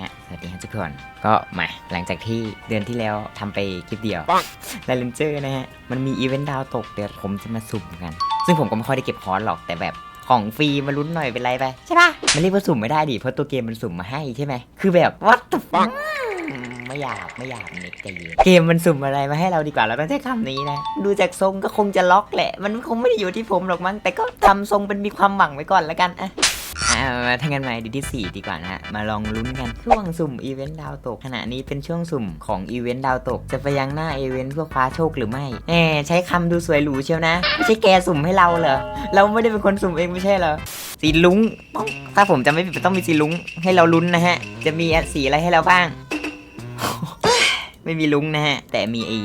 ฮะ สวัสดีฮะทุกคน ก็มาหลังจากที่เดือนที่แล้วทำไปคลิปเดียวแลเลนเจอร์นะฮะ มันมีอีเวนต์ดาวตกเดี๋ยวผมจะมาสุ่มกัน ซึ่งผมก็ไม่ค่อยได้เก็บคอร์สหรอกแต่แบบของฟรีมาลุ้นหน่อยเป็นไรไป ใช่ปะมันเรียกว่าสุ่มไม่ได้ดิเพราะตัวเกมมันสุ่มมาให้ใช่ไหมคือแบบ what the fuck อืมไม่อยากไม่อยากเน็กใจเย็นเกมมันสุ่มอะไรมาให้เราดีกว่าเราต้องใช้คำนี้นะ ดูจากทรงก็คงจะล็อกแหละ มันคงไม่ได้อยู่ที่ผมหรอกมั้งแต่ก็ทำทรงเป็นมีความหวังไว้ก่อนแล้วกันอะอ่า มาทางกันใหม่ดีที่ 4 ดีกว่านะฮะ มาลองลุ้นกัน ช่วงสุ่มอีเวนต์ดาวตก ขณะนี้เป็นช่วงสุ่มของอีเวนต์ดาวตก จะไปยังหน้าอีเวนต์เพื่อคว้าโชคหรือไม่แหมใช้คำดูสวยหรูเชียวนะ ไม่ใช่แกสุ่มให้เราเหรอ เราไม่ได้เป็นคนสุ่มเองไม่ใช่เหรอ สีลุ้งต้องถ้าผมจะไม่ผิดต้องมีสีลุ้งให้เราลุ้นนะฮะ จะมีสีอะไรให้เราบ้าง ไม่มีลุ้งนะฮะ แต่มีไอ้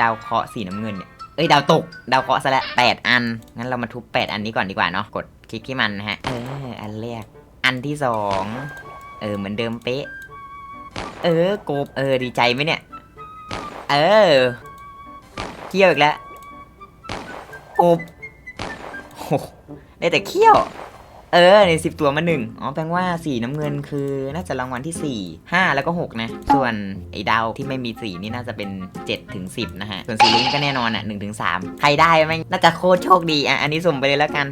ดาวเคราะห์สีน้ำเงินเนี่ย เอ้ยดาวตก ดาวเคราะห์ซะแล้วแปดอัน งั้นเรามาทุบแปดอันนี้ก่อนดีกว่าเนาะ กด คลิกที่มันนะฮะ เออ อันแรก อันที่สอง เออ เหมือนเดิมเป๊ะ เออกบ เออ ดีใจไหมเนี่ย เออ เขี้ยวอีกแล้วกบโอ้โหได้แต่เขี้ยว เออในสิบตัวมาหนึ่งอ๋อ แปลว่าสีน้ำเงินคือน่าจะรางวัลที่สี่ห้าแล้วก็หกนะ ส่วนไอ้ดาวที่ไม่มีสีนี่น่าจะเป็นเจ็ดถึงสิบนะฮะ ส่วนสีลุ้งก็แน่นอนอะหนึ่งถึงสามใครได้ไหมงน่าจะโคตรโชคดีอะ อันนี้สุ่มไปเลยแล้วกัน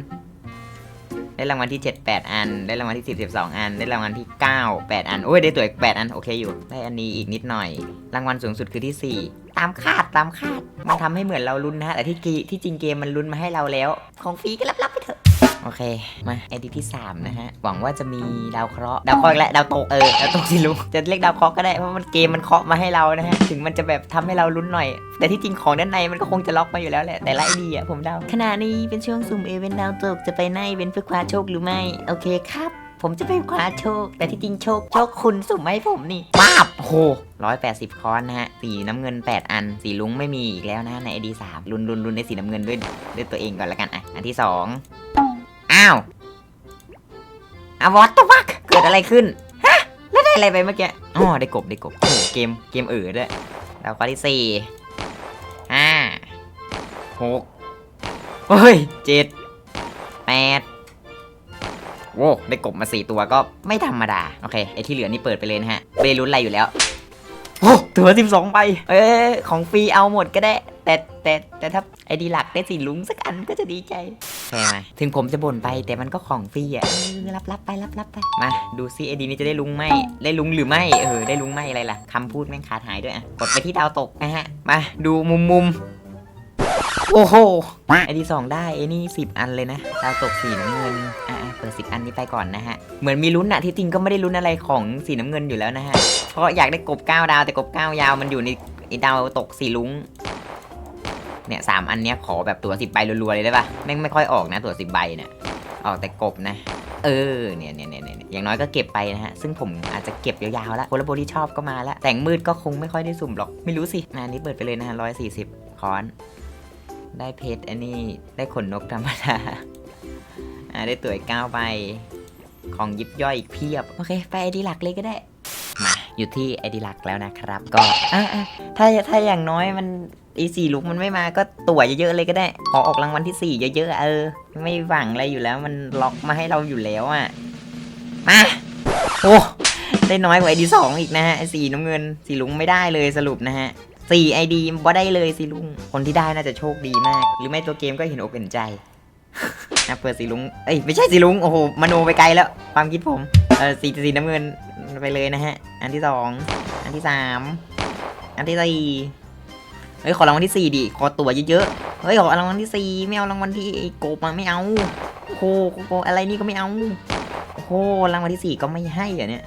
ได้รางวัลที่ 7 8 อัน ได้รางวัลที่10 12 อัน ได้รางวัลที่ 9 8 อัน โอ้ยได้ตัวอีก8อัน โอเคอยู่ ได้อันนี้อีกนิดหน่อย รางวัลสูงสุดคือที่ 4 ตามคาดตามคาด มันทำให้เหมือนเราลุ้นนะฮะแต่ที่ที่จริงเกมมันลุ้นมาให้เราแล้ว ของฟรีก็รับๆไปเถอะ โอเค มาไอดีที่ 3 นะฮะ หวังว่าจะมีดาวเคราะห์ ดาวเคราะห์อีกแล้วดาวตก เออ ดาวตกสิลุงจะเรียกดาวเคราะห์ก็ได้ เพราะมันเกมมันเคาะมาให้เรานะฮะ ถึงมันจะแบบทำให้เราลุ้นหน่อย แต่ที่จริงของด้านในมันก็คงจะล็อกมาอยู่แล้วแหละ แต่ละไอดีอะผมเดา ขณะนี้เป็นช่วงสุ่มเอเวนต์ดาวตก จะไปในเวนต์เพื่อคว้าโชคหรือไม่ โอเคครับ ผมจะไปคว้าโชค แต่ที่จริงโชค โชคคุณสุ่มให้ผมนี่ป้าบโอ้โหร้อยแปดสิบคอนนะฮะ สีน้ำเงิน 8 อัน สีลุ้งไม่มีอีกแล้วนะในไอดีสามลุนลุนลุนในสีน้ำเงินด้วยด้วยตัวเองก่อนละกันอะอันที่ส อ้าวอาวอตวักเกิดอะไรขึ้น ฮะ แล้วได้อะไรไปเมื่อกี้ อ๋อ ได้กบ ได้กบ โอ้โหเกม เกมเอ๋อด้วยดาวข้อที่สี่ห้าหกเฮ้ยเจ็ดแปดโว้ได้กบมาสี่ตัวก็ไม่ธรรมดา โอเค ไอที่เหลือนี่เปิดไปเลยนะฮะไม่ได้ลุ้นอะไรอยู่แล้ว โอ้ตัวสิบสองไปเอ้ยของฟรีเอาหมดก็ได้ แต่แต่แต่ถ้าไอดีหลักได้สีลุงสักอันก็จะดีใจ ใช่ไหมถึงผมจะบ่นไปแต่มันก็ของฟรีอะรับรับไปรับรับไป มาดูซิไอดีนี้จะได้ลุงไหมได้ลุงหรือไม่ เออได้ลุงไหมอะไรล่ะคำพูดแม่งขาดหายด้วยอะ กดไปที่ดาวตกนะฮะ มาดูมุมมุมโอ้โหไอดีสองได้ไอนี่สิบอันเลยนะดาวตกสีน้ำเงินอะเปิดสิบอันนี้ไปก่อนนะฮะ เหมือนมีลุ้นอะที่จริงก็ไม่ได้ลุ้นอะไรของสีน้ำเงินอยู่แล้วนะฮะ เพราะอยากได้กบเก้าดาวแต่กบเก้ายาวมันอยู่ในไอดาวตกสีลุง เนี่ยสามอันเนี้ยขอแบบตัวสิบใบรัวๆเลยได้ปะแม่งไม่ค่อยออกนะตัวสิบใบเนี่ยออกแต่กบนะ เออเนี่ยเนี่ยเนี่ยเนี่ยอย่างน้อยก็เก็บไปนะฮะ ซึ่งผมอาจจะเก็บยาวๆแล้วโคลาโบที่ชอบก็มาแล้ว แต่งมืดก็คงไม่ค่อยได้สุ่มหรอก ไม่รู้สิงานนี้เปิดไปเลยนะฮะร้อยสี่สิบคอน ได้เพชรอันนี้ได้ขนนกธรรมดาอ่าได้ตัวอีกเก้าใบของยิบย่อยอีกเพียบ โอเค ไปไอดีหลักเลยก็ได้ มา อยู่ที่ไอดีหลักแล้วนะครับ ก็อะอะถ้าถ้าอย่างน้อยมัน อีสี่ลุกมันไม่มาก็ตั๋วเยอะๆเลยก็ได้ขอออกรางวัลที่สี่เยอะๆเออ ไม่หวังอะไรอยู่แล้วมันล็อกมาให้เราอยู่แล้วอะ มาโอ้ได้น้อยกว่าไอดีสองอีกนะฮะไอสีน้ำเงินสีลุงไม่ได้เลยสรุปนะฮะสี่ไอดีบ่ได้เลยสีลุงคนที่ได้น่าจะโชคดีมาก หรือไม่ตัวเกมก็เห็นอกเห็นใจนะเปิดสีลุงเอ้ยไม่ใช่สีลุงโอ้โหมโนไปไกลแล้ว ความคิดผมเออสีสีน้ำเงินไปเลยนะฮะ อันที่สองอันที่สามอันที่สี่ เฮ้ยขอรางวัลที่สี่ดิขอตั๋วเยอะๆเฮ้ยขอรางวัลที่สี่ไม่เอารางวัลที่โกบมาไม่เอาโคโคอะไรนี่ก็ไม่เอาโอรางวัลที่สี่ก็ไม่ให้อะเนี่ย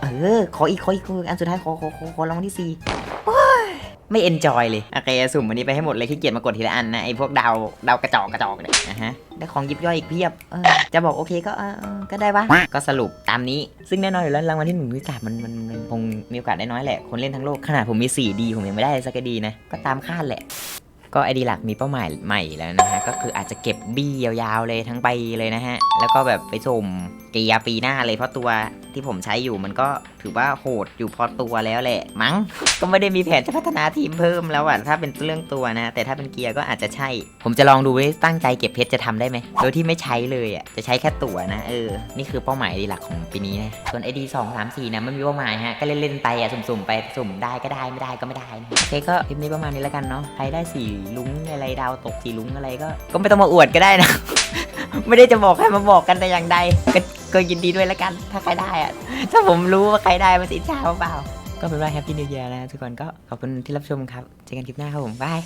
เออขออีกขออีกอันสุดท้ายขอขอขอขอรางวัลที่สี่ ไม่เอนจอยเลยโอเคสุ่มอันนี้ไปให้หมดเลยขี้เกียจมากดทีละอันนะไอ้พวกดาวดาวกระจอกกระจอกเนี่ยนะฮะได้ของยิบย่อยอีกเพียบเออจะบอกโอเคก็เออเออก็ได้ปะก็สรุปตามนี้ ซึ่งแน่นอนอยู่แล้วรางวัลที่หนึ่งที่สามมันมันมันคงมีโอกาสได้น้อยแหละคนเล่นทั้งโลกขนาดผมมี4ดีผมยังไม่ได้สักดีนะก็ตามคาดแหละ ก็ไอดีหลักมีเป้าหมายใหม่แล้วนะฮะ ก็คืออาจจะเก็บบี้ยาวๆเลยทั้งใบเลยนะฮะ แล้วก็แบบไปส่งเกียร์ปีหน้าเลยเพราะตัวที่ผมใช้อยู่มันก็ถือว่าโหดอยู่พอตัวแล้วแหละ มั้ง ก็ไม่ได้มีแผนจะพัฒนาทีมเพิ่มแล้วอะถ้าเป็นเรื่องตัวนะ แต่ถ้าเป็นเกียร์ก็อาจจะใช่ ผมจะลองดูว่าตั้งใจเก็บเพชรจะทำได้ไหมโดยที่ไม่ใช้เลยอะจะใช้แค่ตัวนะเออนี่คือเป้าหมายดีหลักของปีนี้นะส่วน ID 2 3 4นะไม่มีเป้าหมายฮะก็เล่นๆไปอะสุ่มๆไปสุ่มได้ก็ได้ไม่ได้ก็ไม่ได้นะโอเคก็คลิปนี้ประมาณนี้แล้วกันเนาะใครได้สีลุ้งอะไรดาวตกสีลุ้งอะไรก็ ก็ไม่ต้องมาอวดก็ได้นะ ไม่ได้จะบอกให้มาบอกกันแต่อย่างใดก็ก็ยินดีด้วยละกัน ถ้าใครได้อะถ้าผมรู้ว่าใครได้มันสิจ้าเปล่าก็เป็นว่าแฮปปี้นิวเย r นะทุกคนก็ขอบคุณที่รับชมครับเจอกันคลิปหน้าครับผมบาย